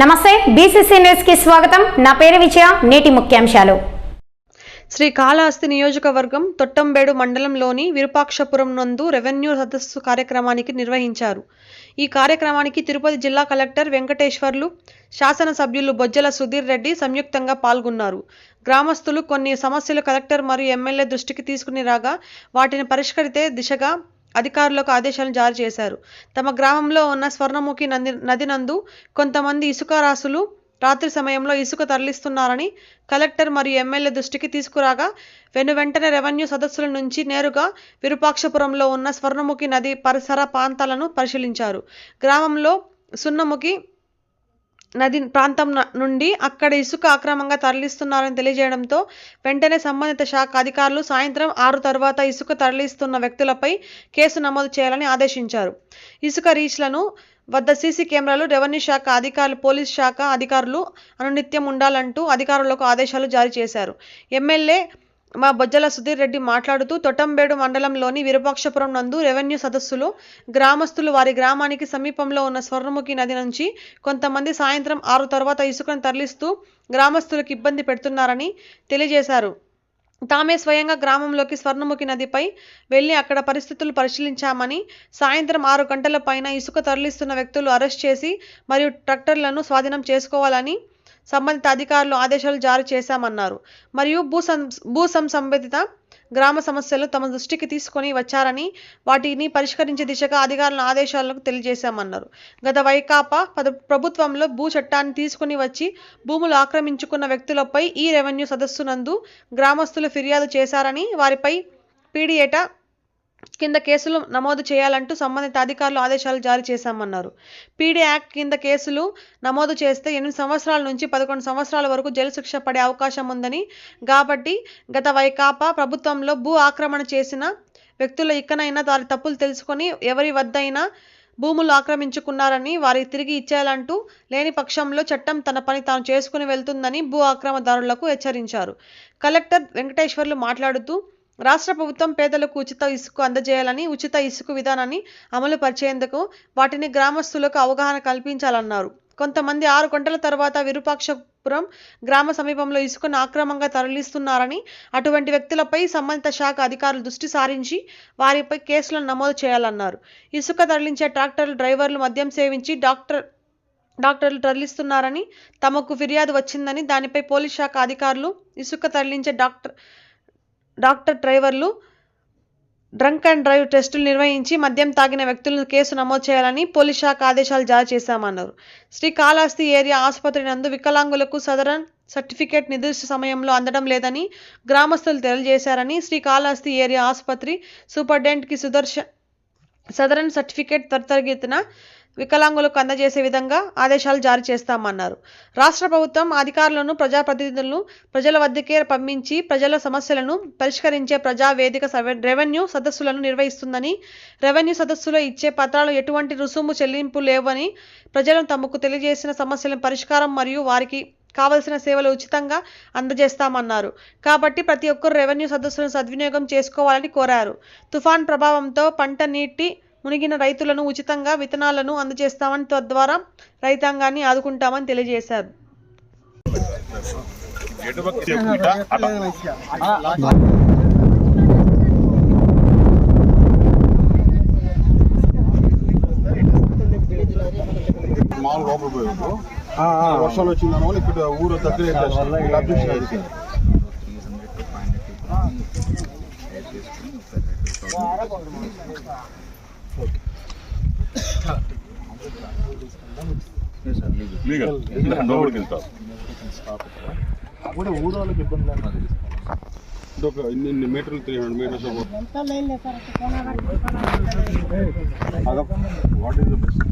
నమస్తే బీసీసీ న్యూస్కి స్వాగతం. నా పేరు విజయ నేటి ముఖ్యాంశాలు. శ్రీ కాళహస్తి నియోజకవర్గం తొట్టంబేడు మండలంలోని విరూపాక్షపురం నందు రెవెన్యూ సదస్సు కార్యక్రమానికి నిర్వహించారు. ఈ కార్యక్రమానికి తిరుపతి జిల్లా కలెక్టర్ వెంకటేశ్వర్లు శాసనసభ్యులు బొజ్జల సుధీర్ రెడ్డి సంయుక్తంగా పాల్గొన్నారు. గ్రామస్తులు కొన్ని సమస్యలు కలెక్టర్ మరియు ఎమ్మెల్యే దృష్టికి తీసుకుని రాగా వాటిని పరిష్కరితే దిశగా అధికారులకు ఆదేశాలు జారీ చేశారు. తమ గ్రామంలో ఉన్న స్వర్ణముఖి నది నదినందు కొంతమంది ఇసుక రాసులు రాత్రి సమయంలో ఇసుక తరలిస్తున్నారని కలెక్టర్ మరియు ఎమ్మెల్యే దృష్టికి తీసుకురాగా వెను వెంటనే రెవెన్యూ సదస్సుల నుంచి నేరుగా విరూపాక్షపురంలో ఉన్న స్వర్ణముఖి నది పరిసర ప్రాంతాలను పరిశీలించారు. గ్రామంలో సున్నముఖి నది ప్రాంతం నుండి అక్కడ ఇసుక అక్రమంగా తరలిస్తున్నారని తెలియజేయడంతో వెంటనే సంబంధిత శాఖ అధికారులు సాయంత్రం ఆరు తర్వాత ఇసుక తరలిస్తున్న వ్యక్తులపై కేసు నమోదు చేయాలని ఆదేశించారు. ఇసుక రీచ్లను వద్ద సీసీ కెమెరాలు రెవెన్యూ శాఖ అధికారులు పోలీస్ శాఖ అధికారులు అనునిత్యం ఉండాలంటూ అధికారులకు ఆదేశాలు జారీ చేశారు. ఎమ్మెల్యే మా బొజ్జల సుధీర్ రెడ్డి మాట్లాడుతూ తొట్టంబేడు మండలంలోని విరూపాక్షపురం నందు రెవెన్యూ సదస్సులో గ్రామస్తులు వారి గ్రామానికి సమీపంలో ఉన్న స్వర్ణముఖి నది నుంచి కొంతమంది సాయంత్రం ఆరు తర్వాత ఇసుకను తరలిస్తూ గ్రామస్తులకు ఇబ్బంది పెడుతున్నారని తెలియజేశారు. తామే స్వయంగా గ్రామంలోకి స్వర్ణముఖి నదిపై వెళ్ళి అక్కడ పరిస్థితులు పరిశీలించామని సాయంత్రం ఆరు గంటల పైన ఇసుక తరలిస్తున్న వ్యక్తులు అరెస్ట్ చేసి మరియు ట్రక్టర్లను స్వాధీనం చేసుకోవాలని సంబంధిత అధికారులు ఆదేశాలు జారీ చేశామన్నారు. మరియు భూ సం భూ సంబంధిత గ్రామ సమస్యలు తమ దృష్టికి తీసుకొని వచ్చారని వాటిని పరిష్కరించే దిశగా అధికారుల ఆదేశాలకు తెలియజేశామన్నారు. గత వైకాపా పద- ప్రభుత్వంలో భూ చట్టాన్ని తీసుకుని వచ్చి భూములు ఆక్రమించుకున్న వ్యక్తులపై ఈ రెవెన్యూ సదస్సు నందు గ్రామస్తులు ఫిర్యాదు చేశారని వారిపై పీడియేట కింద కేసులు నమోదు చేయాలంటూ సంబంధిత అధికారులు ఆదేశాలు జారీ చేశామన్నారు. పీడీ యాక్ట్ కింద కేసులు నమోదు చేస్తే ఎనిమిది సంవత్సరాల నుంచి పదకొండు సంవత్సరాల వరకు జైలు శిక్ష పడే అవకాశం ఉందని కాబట్టి గత వైకాపా ప్రభుత్వంలో భూ ఆక్రమణ చేసిన వ్యక్తుల ఇక్కనైనా వారి తప్పులు తెలుసుకొని ఎవరి వద్దైనా భూములు ఆక్రమించుకున్నారని వారికి తిరిగి ఇచ్చేయాలంటూ లేని పక్షంలో చట్టం తన పని తాను చేసుకుని వెళ్తుందని భూ ఆక్రమదారులకు హెచ్చరించారు. కలెక్టర్ వెంకటేశ్వర్లు మాట్లాడుతూ రాష్ట్ర ప్రభుత్వం పేదలకు ఉచిత ఇసుక అందజేయాలని ఉచిత ఇసుక విధానాన్ని అమలు పరిచేందుకు వాటిని గ్రామస్తులకు అవగాహన కల్పించాలన్నారు. కొంతమంది ఆరు గంటల తర్వాత విరూపాక్షపురం గ్రామ సమీపంలో ఇసుకను అక్రమంగా తరలిస్తున్నారని అటువంటి వ్యక్తులపై సంబంధిత శాఖ అధికారులు దృష్టి సారించి వారిపై కేసులను నమోదు చేయాలన్నారు. ఇసుక తరలించే ట్రాక్టర్లు డ్రైవర్లు మద్యం సేవించి డాక్టర్ డాక్టర్లు తరలిస్తున్నారని తమకు ఫిర్యాదు వచ్చిందని దానిపై పోలీస్ శాఖ అధికారులు ఇసుక తరలించే డాక్టర్ డాక్టర్ డ్రైవర్లు డ్రంక్ అండ్ డ్రైవ్ టెస్టులు నిర్వహించి మద్యం తాగిన వ్యక్తులను కేసు నమోదు చేయాలని పోలీస్ శాఖ ఆదేశాలు జారీ చేశామన్నారు. శ్రీకాళహస్తి ఏరియా ఆసుపత్రి నందు వికలాంగులకు సదరన్ సర్టిఫికేట్ నిర్దిష్ట సమయంలో అందడం లేదని గ్రామస్తులు తెలియజేశారని శ్రీకాళహస్తి ఏరియా ఆసుపత్రి సూపరింటెండెంట్కి సుదర్శన్ సదరన్ సర్టిఫికేట్ త్వరితగతిన వికలాంగులకు అందజేసే విధంగా ఆదేశాలు జారీ చేస్తామన్నారు. రాష్ట్ర ప్రభుత్వం అధికారులను ప్రజాప్రతినిధులను ప్రజల వద్దకే పంపించి ప్రజల సమస్యలను పరిష్కరించే ప్రజా వేదిక రెవెన్యూ సదస్సులను నిర్వహిస్తుందని రెవెన్యూ సదస్సులో ఇచ్చే పత్రాలు ఎటువంటి రుసుము చెల్లింపు లేవని ప్రజలను తమకు తెలియజేసిన సమస్యల పరిష్కారం మరియు వారికి కావలసిన సేవలు ఉచితంగా అందజేస్తామన్నారు. కాబట్టి ప్రతి ఒక్కరు రెవెన్యూ సదస్సులను సద్వినియోగం చేసుకోవాలని కోరారు. తుఫాన్ ప్రభావంతో పంట నీటి మునిగిన రైతులను ఉచితంగా విత్తనాలను అందజేస్తామని తద్వారా రైతాంగాన్ని ఆదుకుంటామని తెలియజేశారు. మామూలు లోపల పోయారు వర్షాలు వచ్చింది దానివల్ల ఇక్కడ ఊరు దగ్గర అబ్జెక్షన్ లీగల్ లోపలికి వెళ్తాం కూడా ఊరు వాళ్ళకి ఇబ్బంది లేదు ఇది ఒక ఇన్ని ఇన్ని మీటర్లు three hundred metres what is the best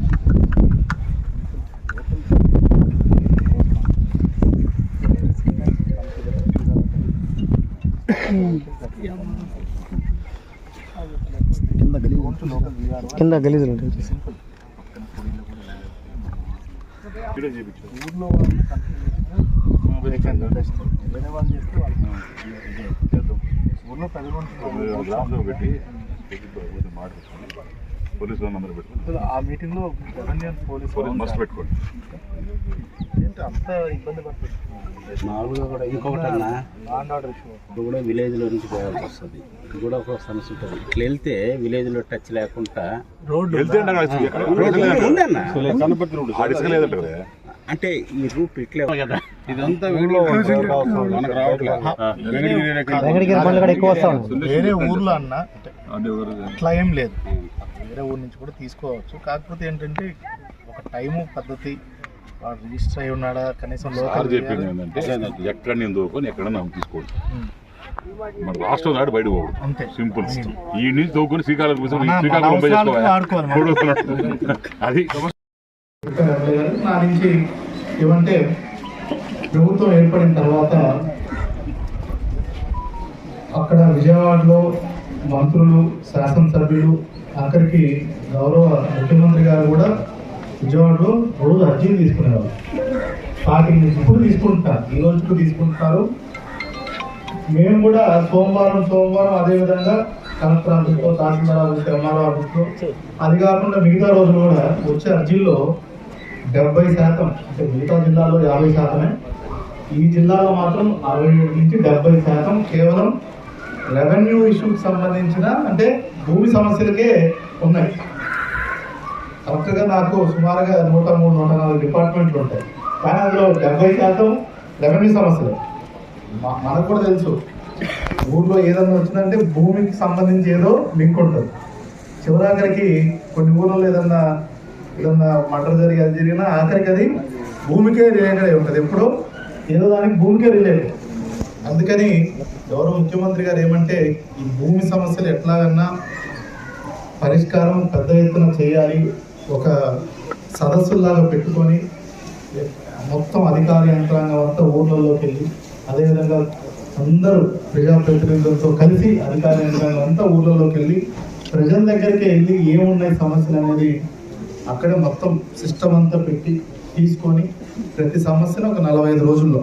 కింద గలీజులు ఉంటాయి. చేయించాం ఊర్లో వేరే వాళ్ళు చేస్తే వాళ్ళు చేద్దాం ఊర్లో ప్రజలు ఉంటున్నారు గ్రామంలో పెట్టి మాట్లాడుతుంది పోలీస్ అందరూ పెట్టుకోండి ఆ మీటింగ్లో రెవెన్యూ పోలీస్ పోలీస్ మస్ట్ పెట్టుకోండి. ఏంటి అంత ఇబ్బంది పడుతుంది మామూలుగా కూడా ఇంకొకటి అన్న ఇప్పుడు కూడా విలేజ్లో నుంచి పోవాల్సి వస్తుంది ఇది కూడా ఒక సమస్య ఉంటుంది. ఇట్లా వెళ్తే విలేజ్లో టచ్ లేకుండా రోడ్డు వెళ్తే అంటే ఈ రూట్ ఇట్లే కదా. ఇదంతా మనకు రావట్లేదు వేరే ఊర్లో అన్న అట్లా ఏం లేదు. వేరే ఊరు నుంచి కూడా తీసుకోవచ్చు. కాకపోతే ఏంటంటే ఒక టైము పద్ధతి వాడు రిజిస్టర్ అయి ఉన్నాడా? కనీసం సార్ చెప్పింది ఏంటంటే ఎక్కడ నేను దోకొని ఎక్కడ నమ్ము తీసుకోవచ్చు. మన రాష్ట్రం నాడు బయట పోడు అంతే. సింపుల్. ఈ నుంచి దోకొని శ్రీకాకుళం కోసం శ్రీకాకుళం పోయి చేసుకోవాలి. అది నా నుంచి ఏమంటే ప్రభుత్వం ఏర్పడిన తర్వాత అక్కడ విజయవాడలో మంత్రులు శాసనసభ్యులు ఆఖరికి గౌరవ ముఖ్యమంత్రి గారు కూడా విజయవాడలో రోజు అర్జీలు తీసుకునేవాళ్ళు స్టార్టింగ్ నుంచి ఇప్పుడు తీసుకుంటున్నారు ఈ రోజుకు తీసుకుంటున్నారు మేము కూడా సోమవారం సోమవారం అదేవిధంగా కలెక్టర్ ఆఫీస్లో తహసీల్దార్ ఆఫీస్లో ఎంఆర్ఓ ఆఫీస్లో అది కాకుండా మిగతా రోజులు కూడా వచ్చే అర్జీల్లో డెబ్బై శాతం అంటే మిగతా జిల్లాలో యాభై శాతమే. ఈ జిల్లాలో మాత్రం అరవై ఏడు నుంచి డెబ్బై శాతం కేవలం రెవెన్యూ ఇష్యూకి సంబంధించిన అంటే భూమి సమస్యలకే ఉన్నాయి. కరెక్ట్గా నాకు సుమారుగా నూట మూడు నూట నాలుగు డిపార్ట్మెంట్లు ఉంటాయి. కానీ అందులో డెబ్బై శాతం రెవెన్యూ సమస్యలు. మనకు కూడా తెలుసు. ఊర్లో ఏదన్నా వచ్చిందంటే భూమికి సంబంధించి ఏదో లింక్ ఉంటుంది. చివరాఖరికి కొన్ని ఊర్లలో ఏదన్నా ఏదన్నా మటర్ జరిగి అది జరిగినా ఆఖరికి అది భూమికే రిలేటెడ్ అయి ఉంటుంది. ఎప్పుడో ఏదో దానికి భూమికే రిలేటెడ్. అందుకని గౌరవ ముఖ్యమంత్రి గారు ఏమంటే ఈ భూమి సమస్యలు ఎట్లాగన్నా పరిష్కారం పెద్ద ఎత్తున చేయాలి. ఒక సదస్సులాగా పెట్టుకొని మొత్తం అధికార యంత్రాంగం అంతా ఊర్లలోకి వెళ్ళి అదేవిధంగా అందరూ ప్రజాప్రతినిధులతో కలిసి అధికార యంత్రాంగం అంతా ఊర్లలోకి వెళ్ళి ప్రజల దగ్గరికి వెళ్ళి ఏమున్నాయి సమస్యలు అనేది అక్కడే మొత్తం సిస్టమ్ అంతా పెట్టి తీసుకొని ప్రతి సమస్యను ఒక నలభై ఐదు రోజుల్లో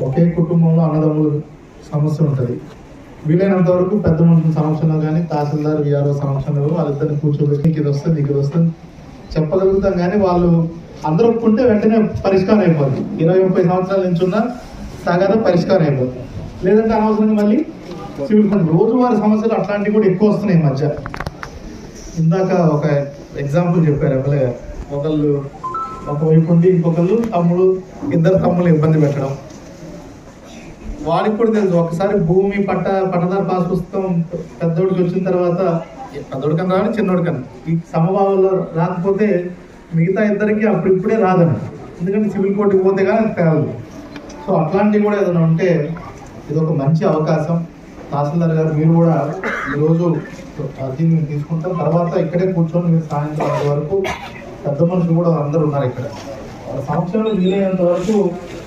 ఒకే కుటుంబంలో అన్నదమ్ములు సమస్య ఉంటుంది. వీలైనంత వరకు పెద్ద మనుషుల సమక్షంలో కానీ తహసీల్దార్ విఆర్ఓ సమక్షంలో వాళ్ళిద్దరిని కూర్చోబెట్టి నీకు ఇది వస్తుంది నీకు ఇది వస్తుంది చెప్పగలుగుతాం. కానీ వాళ్ళు అందరూ ఒప్పుకుంటే వెంటనే పరిష్కారం అయిపోద్ది. ఇరవై ముప్పై సంవత్సరాల నుంచి ఉన్న తగదా పరిష్కారం అయిపోద్ది. లేదంటే అనవసరంగా మళ్ళీ సివిల్ ఫండ్. రోజువారీ సమస్యలు అట్లాంటివి కూడా ఎక్కువ వస్తున్నాయి ఈ మధ్య. ఇందాక ఒక ఎగ్జాంపుల్ చెప్పారు ఎమ్మెల్యే ఒకళ్ళు ఒకవైపు ఉండి ఇంకొకళ్ళు తమ్ముడు ఇద్దరు తమ్ముళ్ళు ఇబ్బంది పెట్టడం. వాడికి కూడా తెలుసు. ఒకసారి భూమి పట్ట పట్టదారు పాస్ పుస్తకం పెద్దోడికి వచ్చిన తర్వాత పెద్దోడికన్నా రావాలి చిన్నోడికని. ఈ సమభావంలో రాకపోతే మిగతా ఇద్దరికి అప్పుడు ఇప్పుడే రాదని. ఎందుకంటే సివిల్ కోర్టుకి పోతే కానీ అది తేలదు. సో అట్లాంటివి కూడా ఏదైనా ఉంటే ఇది ఒక మంచి అవకాశం. తహసీల్దార్ గారు మీరు కూడా ఈరోజు దీన్ని తీసుకుంటాం. తర్వాత ఇక్కడే కూర్చొని మీరు సాయంత్రం వరకు పెద్ద మనుషులు కూడా అందరూ ఉన్నారు ఇక్కడ. సంవత్సరంలో వీలైనంత వరకు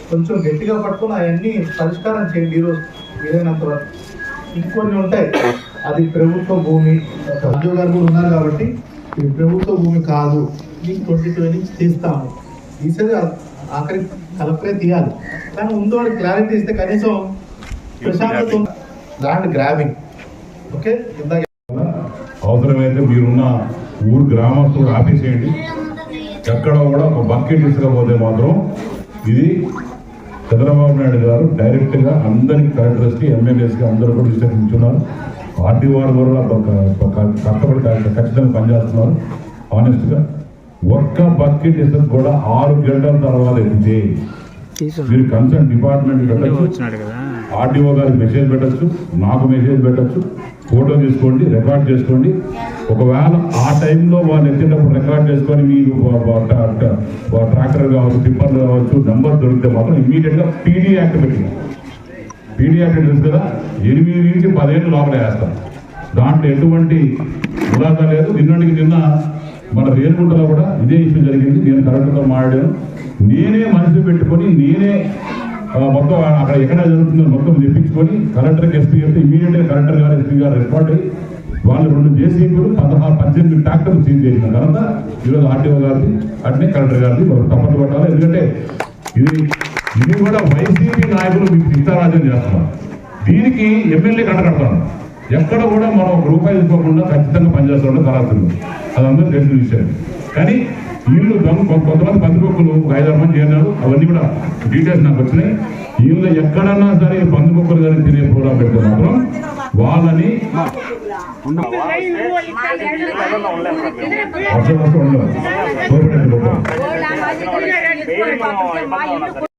కొంచెం గట్టిగా పట్టుకొని అవన్నీ పరిష్కారం చేయండి ఈరోజు వీలైనంత వరకు. ఇంకొన్ని ఉంటాయి. అది ప్రభుత్వ భూమి. రాజీవ్ గారు కూడా ఉన్నారు కాబట్టి ఇది ప్రభుత్వ భూమి కాదు. మీకు ట్వంటీ టూ నుంచి తీస్తాము. తీసేది ఆఖరి కలెక్టరే తీయాలి. కానీ ముందు వాడు క్లారిటీ ఇస్తే కనీసం ప్రశాంతత ఉంది. Land grabbing okay? ఇందాక అవసరమైతే మీరున్న ఊరు గ్రామస్తులు ఆపేసేయండి ఎక్కడ కూడా ఒక బకెట్ తీసుకపోతే మాత్రం ఇది చంద్రబాబు నాయుడు గారు డైరెక్ట్గా అందరికి కలెక్టర్స్ ఎమ్మెల్యేస్ అందరూ కూడా విశ్లేషించున్నారు పార్టీ వారు కూడా ఒక- కష్టపడి ఖచ్చితంగా పనిచేస్తున్నారు. ఆనెస్ట్గా ఒక్క బకెట్ ఇసుక కూడా ఆరు గంటల తర్వాత ఎత్తితే మీరు కన్సర్న్ డిపార్ట్మెంట్ పెట్టచ్చు ఆర్డీఓ గారికి మెసేజ్ పెట్టచ్చు. నాకు మెసేజ్ పెట్టచ్చు. ఫోటో తీసుకోండి రికార్డ్ చేసుకోండి. ఒకవేళ ఆ టైంలో వాళ్ళు ఎత్తేటప్పుడు రికార్డ్ చేసుకొని మీకు వా- ట్రాక్టర్ కావచ్చు టిప్పర్లు కావచ్చు నెంబర్ దొరికితే మాత్రం ఇమీడియట్గా పీడీ యాక్ట్ పెట్టింది. పీడీ యాక్ట్ తెలుసు కదా? ఎనిమిది నుంచి పదిహేను లోపల వేస్తాం. దాంట్లో ఎటువంటి ఉదాహరణ లేదు. నిన్నటికి నిన్న మన రేణుగుంటలో కూడా ఇదే ఇష్యూ జరిగింది. నేను కలెక్టర్తో మాట్లాడాను. నేనే మనసు పెట్టుకొని నేనే ఆ, మొత్తం అక్కడ ఎక్కడ జరుగుతుందో మొత్తం తెప్పించుకొని కలెక్టర్కి ఎస్పీ చెప్తే ఇమీడియట్గా కలెక్టర్ గారు ఎస్పీ గారు రెస్పాండ్ అయ్యి వాళ్ళు రెండు జేసీబీలు పదహారు పద్దెనిమిది ట్రాక్టర్లు సీజ్ చేసిన తర్వాత ఈరోజు ఆర్టీఓ గారిది అట్నే కలెక్టర్ గారిది తప్పట్లు పట్టాలి ఎందుకంటే ఇది ఇది కూడా వైసీపీ నాయకులు మీకు ఇష్టారాజ్యం చేస్తున్నారు. దీనికి ఎమ్మెల్యే కట్టకడతాను ఎక్కడ కూడా మనం ఒక రూపాయి తీసుకోకుండా ఖచ్చితంగా పనిచేస్తుంటే అది అదందరూ తెలిసిన విషయం కానీ వీళ్ళు దొంగ కొంతమంది పందికొక్కులు ఒక ఐదారు మంది చేరినారు అవన్నీ కూడా డీటెయిల్స్ నాకు వచ్చినాయి. వీళ్ళు ఎక్కడన్నా సరే పందికొక్కులు కానీ తినే ప్రోగ్రాం పెడితే మాత్రం వాళ్ళని